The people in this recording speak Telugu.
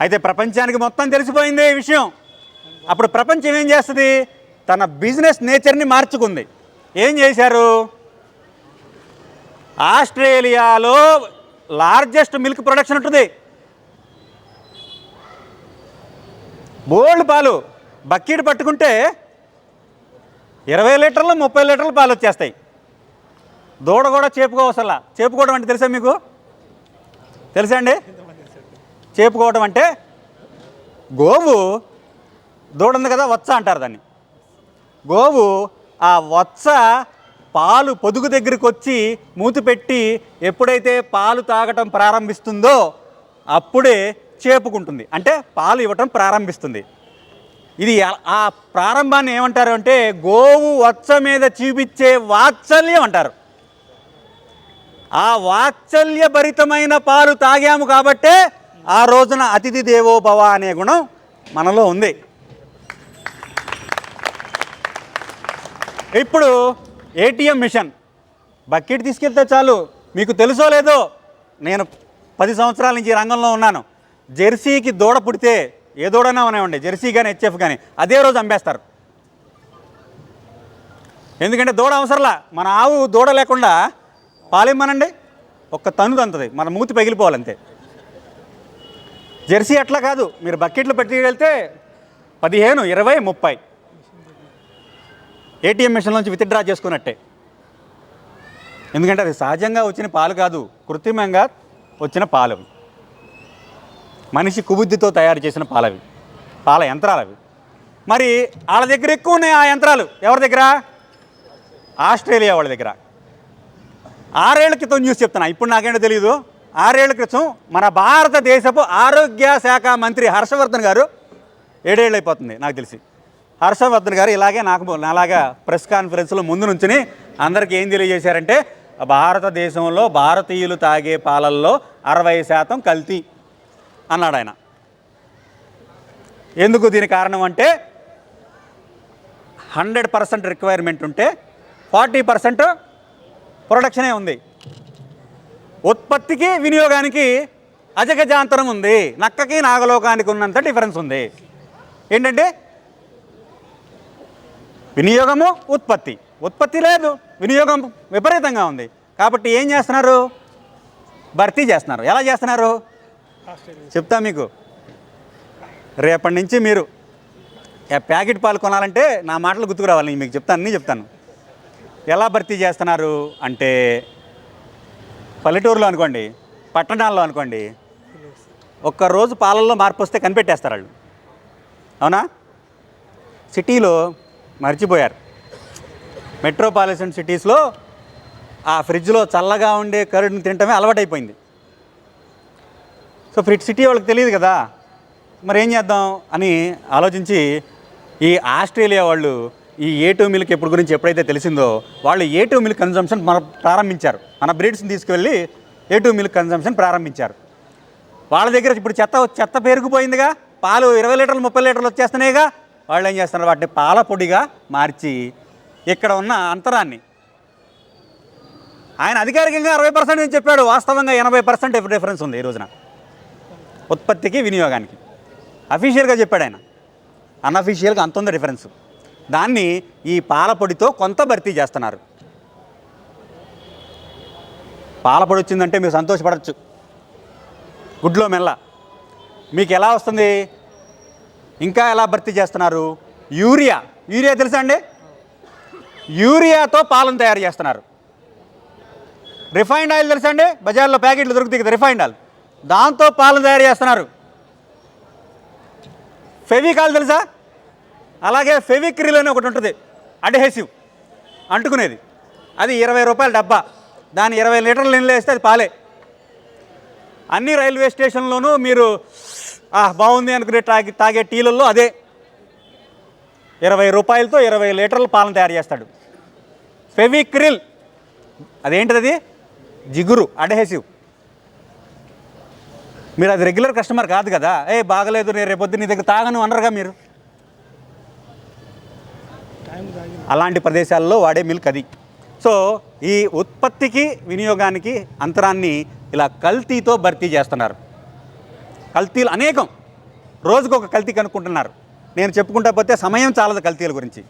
అయితే ప్రపంచానికి మొత్తం తెలిసిపోయింది ఈ విషయం. అప్పుడు ప్రపంచం ఏం చేస్తుంది? తన బిజినెస్ నేచర్ని మార్చుకుంది. ఏం చేశారు? ఆస్ట్రేలియాలో లార్జెస్ట్ మిల్క్ ప్రొడక్షన్ ఉంటుంది. బోల్డ్ పాలు. బకెట్ పట్టుకుంటే ఇరవై లీటర్లు ముప్పై లీటర్ల పాలు వచ్చేస్తాయి. దూడ కూడా చేపుకోవసలా. చేపుకోవడం అంటే తెలుసా మీకు? తెలుసా అండి? చేపుకోవడం అంటే గోవు దూడ ఉంది కదా వచ్చ అంటారు దాన్ని. గోవు ఆ వచ్చ పాలు పొదుగు దగ్గరికి వచ్చి మూతి పెట్టి ఎప్పుడైతే పాలు తాగటం ప్రారంభిస్తుందో అప్పుడే చేపుకుంటుంది. అంటే పాలు ఇవ్వటం ప్రారంభిస్తుంది. ఇది ఆ- ప్రారంభాన్ని ఏమంటారు అంటే గోవు వచ్చ మీద చూపించే వాత్సల్యం అంటారు. ఆ వాత్సల్యభరితమైన పాలు తాగాము కాబట్టే ఆ రోజున అతిథి దేవోభవ అనే గుణం మనలో ఉంది. ఇప్పుడు ఏటీఎం మిషన్. బకెట్ తీసుకెళ్తే చాలు. మీకు తెలుసో లేదో నేను పది సంవత్సరాల నుంచి రంగంలో ఉన్నాను. జెర్సీకి దూడ పుడితే ఏ దూడనా ఉన్నాయండి జెర్సీ కానీ హెచ్ఎఫ్ కానీ అదే రోజు అమ్మేస్తారు ఎందుకంటే దూడ అవసరంలా. మన ఆవు దూడ లేకుండా పాలిమ్మనండి ఒక్క తను తంతుంది మన మూతి పగిలిపోవాలంతే. జెర్సీ అట్లా కాదు. మీరు బకెట్లు పెట్టి వెళ్తే పదిహేను ఇరవై ముప్పై. ఏటీఎం మిషన్ నుంచి విత్డ్రా చేసుకున్నట్టే. ఎందుకంటే అది సహజంగా వచ్చిన పాలు కాదు. కృత్రిమంగా వచ్చిన పాలు మనిషి కుబుద్ధితో తయారు చేసిన పాలవి. పాల యంత్రాలు అవి మరి వాళ్ళ దగ్గర ఎక్కువ ఉన్నాయి ఆ యంత్రాలు. ఎవరి దగ్గర? ఆస్ట్రేలియా వాళ్ళ దగ్గర. ఆరేళ్ళ క్రితం న్యూస్ చెప్తున్నా. ఇప్పుడు నాకేంటో తెలియదు ఆరేళ్ళ క్రితం మన భారతదేశపు ఆరోగ్య శాఖ మంత్రి హర్షవర్ధన్ గారు ఏడేళ్ళు అయిపోతుంది నాకు తెలిసి. హర్షవర్ధన్ గారు ఇలాగే నాకు నాలాగా ప్రెస్ కాన్ఫరెన్స్లో ముందు నుంచుని అందరికీ ఏం తెలియజేశారంటే భారతదేశంలో భారతీయులు తాగే పాలల్లో అరవై శాతం కల్తీ అన్నాడు ఆయన. ఎందుకు దీని కారణం అంటే హండ్రెడ్ పర్సెంట్ రిక్వైర్మెంట్ ఉంటే ఫార్టీ పర్సెంట్ ప్రొడక్షనే ఉంది. ఉత్పత్తికి వినియోగానికి అజగజాంతరం ఉంది. నక్కకి నాగలోకానికి ఉన్నంత డిఫరెన్స్ ఉంది. ఏంటంటే వినియోగము ఉత్పత్తి. ఉత్పత్తి లేదు వినియోగం విపరీతంగా ఉంది. కాబట్టి ఏం చేస్తున్నారు? భర్తీ చేస్తున్నారు. ఎలా చేస్తున్నారు? చెప్తా మీకు. రేపటి నుంచి మీరు ప్యాకెట్ పాలు కొనాలంటే నా మాటలు గుర్తుకు రావాలి నేను మీకు చెప్తాను అన్నీ చెప్తాను. ఎలా భర్తీ చేస్తున్నారు? అంటే పల్లెటూరులో అనుకోండి పట్టణాల్లో అనుకోండి ఒక్కరోజు పాలల్లో మార్పు వస్తే కనిపెట్టేస్తారు వాళ్ళు. అవునా? సిటీలో మర్చిపోయారు. మెట్రోపాలిటన్ సిటీస్లో ఆ ఫ్రిడ్జ్లో చల్లగా ఉండే కరుడుని తినటమే అలవాటైపోయింది. సో ఫ్రిడ్జ్ సిటీ వాళ్ళకి తెలియదు కదా మరి ఏం చేద్దాం అని ఆలోచించి ఈ ఆస్ట్రేలియా వాళ్ళు ఈ ఏ టూ మిల్క్ ఎప్పుడు గురించి ఎప్పుడైతే తెలిసిందో వాళ్ళు ఏ టూ మిల్క్ కన్జంప్షన్ మన ప్రారంభించారు. మన బ్రీడ్స్ని తీసుకువెళ్ళి ఏ టూ మిల్క్ కన్జంప్షన్ ప్రారంభించారు. వాళ్ళ దగ్గర ఇప్పుడు చెత్త చెత్త పెరిగిపోయిందిగా. పాలు ఇరవై లీటర్లు ముప్పై లీటర్లు వచ్చేస్తున్నాయిగా. వాళ్ళు ఏం చేస్తున్నారు? వాటిని పాల పొడిగా మార్చి ఇక్కడ ఉన్న అంతరాన్ని ఆయన అధికారికంగా అరవై పర్సెంట్ అని చెప్పాడు. వాస్తవంగా ఎనభై పర్సెంట్ డిఫరెన్స్ ఉంది ఈ రోజున. ఉత్పత్తికి వినియోగానికి. అఫీషియల్గా చెప్పాడు ఆయన. అన్అఫీషియల్గా అంత ఉంది డిఫరెన్స్. దాన్ని ఈ పాల పొడితో కొంత భర్తీ చేస్తున్నారు. పాల పొడి వచ్చిందంటే మీరు సంతోషపడచ్చు. గుడ్లో మెల్ల. మీకు ఎలా వస్తుంది? ఇంకా ఎలా భర్తీ చేస్తున్నారు? యూరియా. యూరియా తెలుసా అండి? యూరియాతో పాలను తయారు చేస్తున్నారు. రిఫైండ్ ఆయిల్ తెలుసా అండి? బజార్లో ప్యాకెట్లు దొరుకుతాయి కదా రిఫైండ్ ఆయిల్. దాంతో పాలను తయారు చేస్తున్నారు. ఫెవికాల్ తెలుసా? అలాగే ఫెవిక్రిల్ అని ఒకటి ఉంటుంది అడ్హెసివ్ అంటుకునేది. అది ఇరవై రూపాయల డబ్బా. దాని ఇరవై లీటర్లు నీళ్ళు వేస్తే అది పాలే. అన్ని రైల్వే స్టేషన్లోనూ మీరు బాగుంది అనుకునే తాగి తాగే టీలలో అదే. ఇరవై రూపాయలతో ఇరవై లీటర్ల పాలను తయారు చేస్తాడు. ఫెవిక్రిల్ అదేంటిది అది జిగురు అడ్హెసివ్. మీరు అది రెగ్యులర్ కస్టమర్ కాదు కదా. ఏ బాగలేదు నేను రేపొద్దు నీ దగ్గర తాగను అనరుగా మీరు. అలాంటి ప్రదేశాల్లో వాడే మిల్క్ అది. సో ఈ ఉత్పత్తికి వినియోగానికి అంతరాన్ని ఇలా కల్తీతో భర్తీ చేస్తున్నారు. కల్తీలు అనేకం. రోజుకు ఒక కల్తీ కనుక్కుంటున్నారు. నేను చెప్పుకుంటా పోతే సమయం చాలదు కల్తీల గురించి.